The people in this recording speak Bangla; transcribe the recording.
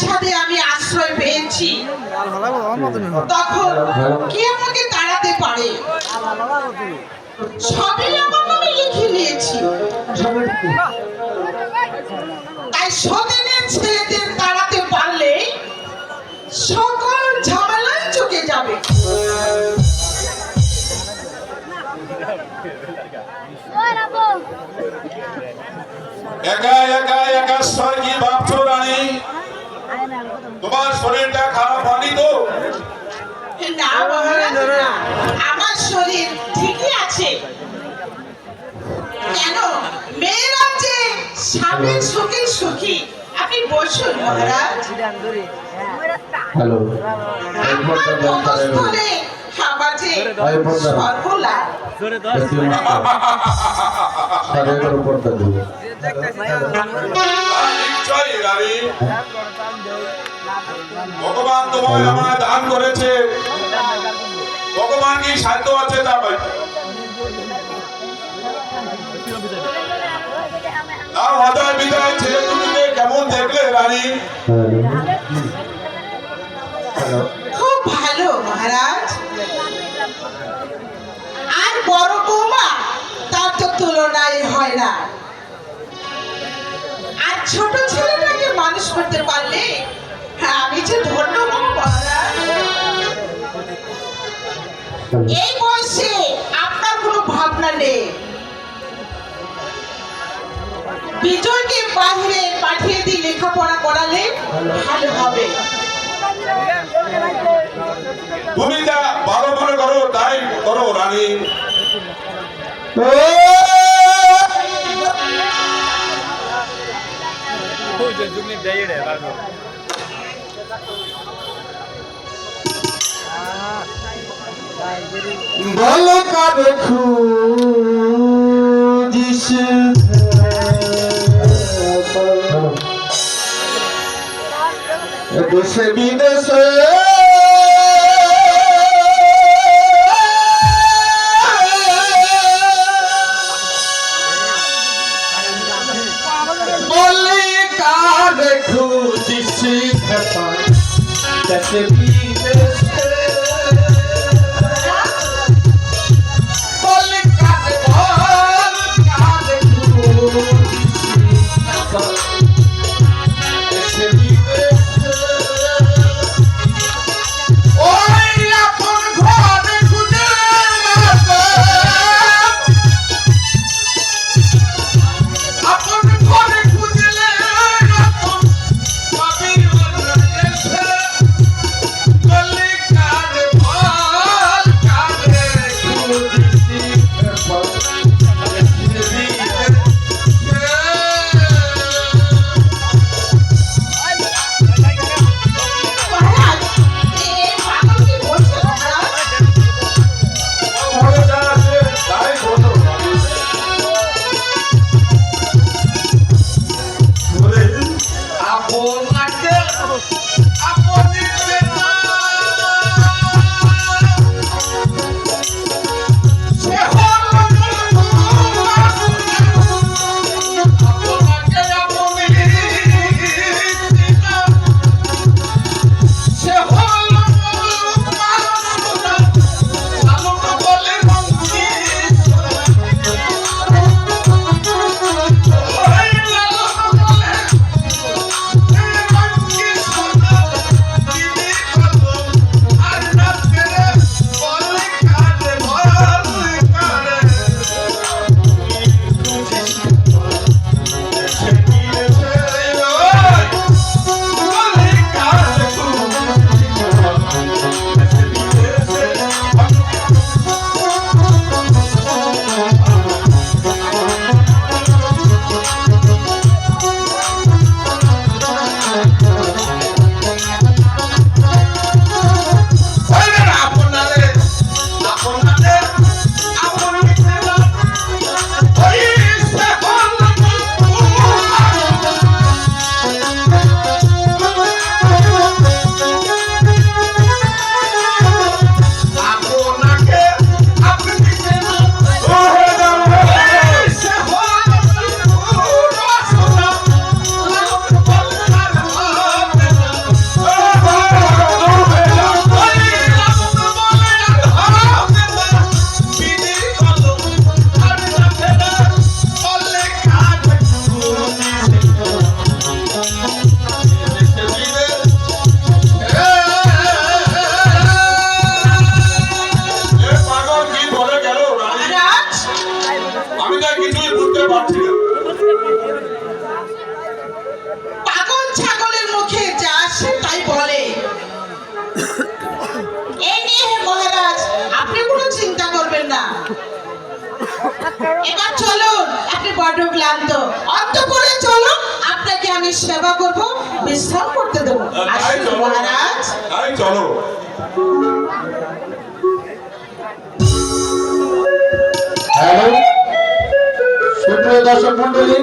ছাদে আমি আশ্রয় পেয়েছি। তখন কে আমাকে তাড়াতে পারে? সবই আমার নামে লিখে নিয়েছি। তাই সদিনের ছেলেদের তাড়াতে পারলে সকল ঝামেলাই চুকে যাবে। একা একা একা কি ভাবছ রানী তোমার শরীরটা খারাপ হয়নি তো? না আমার শরীর ঠিকই আছে। কেন? মেয়েরা যে স্বামীর সুখে সুখী। আপনি বসুন মহারাজ। হ্যালো। আপনার বক্ষস্থলে আমার যে সর্বলাভ সারের উপরটা দিবে আর নিশ্চয়ই রানী। ভগবান তোমায় আমায় দান করেছে। ভগবান কি সাধ্য আছে তা তার হৃদয় বিদায়, ছেলে দুটিকে কেমন দেখলে রানী? খুব ভালো, মহারাজ। আর বড় বৌমা, তার তো তুলনায় হয় না। আর ছোট ছেলেটাকে মানুষ করতে পারলে আমি যে ধন্য এই বয়সে আপনার কোনো ভাবনা নেই? বিজয়কে বাইরে পাঠিয়ে দিয়ে লেখাপড়া করালে ভালো হবে। তুমি যা ভালো মনে করো তাই করো রানী। বল কাবে বিদেশে দেশে বিদেশে পাগল ছাগলের মুখে যা আসে তাই বলে। এই নিয়ে মহারাজ আপনি কোনো চিন্তা করবেন না। এবার চলুন আপনি বড্ড ক্লান্ত। অন্তপুরে চলুন আপনাকে আমি সেবা করব বিশ্রাম করতে দেবো। আসুন মহারাজ। চলো। হ্যালো? সুপ্রিয় দর্শক মন্ডলী